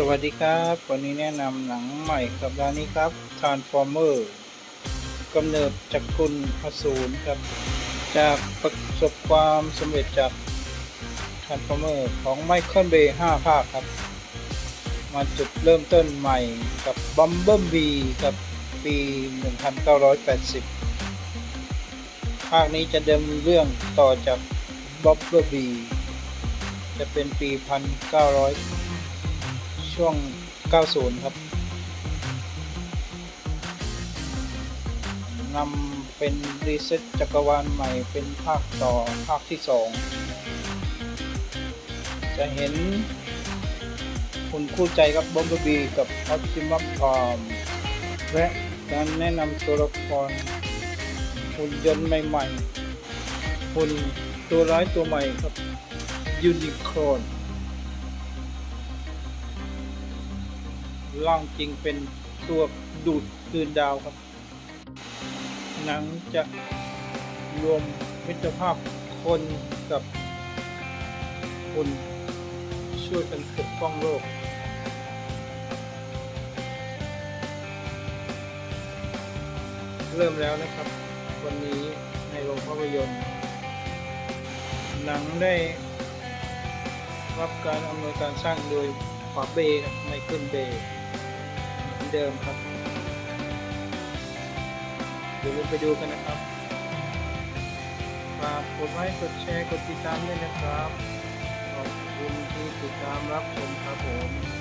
สวัสดีครับ วันนี้แนะนำหนังใหม่ครับร้านนี้ครับ Transformer กำเนิดจากคุณอสูรครับ จากประสบความสำเร็จจาก Transformer ของไมเคิลเบย์5ภาคครับ มาจุดเริ่มต้นใหม่กับ Bumblebee ครับปี 1980 ภาคนี้จะเดิมเรื่องต่อจาก Bumblebee จะเป็นปี 1900 ช่วง 90 ครับนำเป็นรีเซ็ตจักรวาลใหม่เป็นภาคต่อภาคที่ 2 จะเห็นคุณคู่ใจกับบอมบ์บีกับออ t ติมัสพรอมและการแนะนำตัวละครหุ่นยนต์ใหม่ๆหุ่นตัวร้ายตัวใหม่ครับยูนิคอร์น ร่างจริงเป็นตัวดูดคืนดาวครับ หนังจะรวมมิตรภาพคนกับคนช่วยกันปกป้องโลกเริ่มแล้วนะครับ วันนี้ในโรงภาพยนตร์หนังได้รับการอำนวยการสร้างโดยขวาเบย์ครับไมเคิลเบย์ เดิมครับเดี๋ยวเราไปดูกันนะครับฝากกดไลค์กดแชร์กดติดตามด้วยนะครับขอบคุณที่ติดตามรับชมครับผม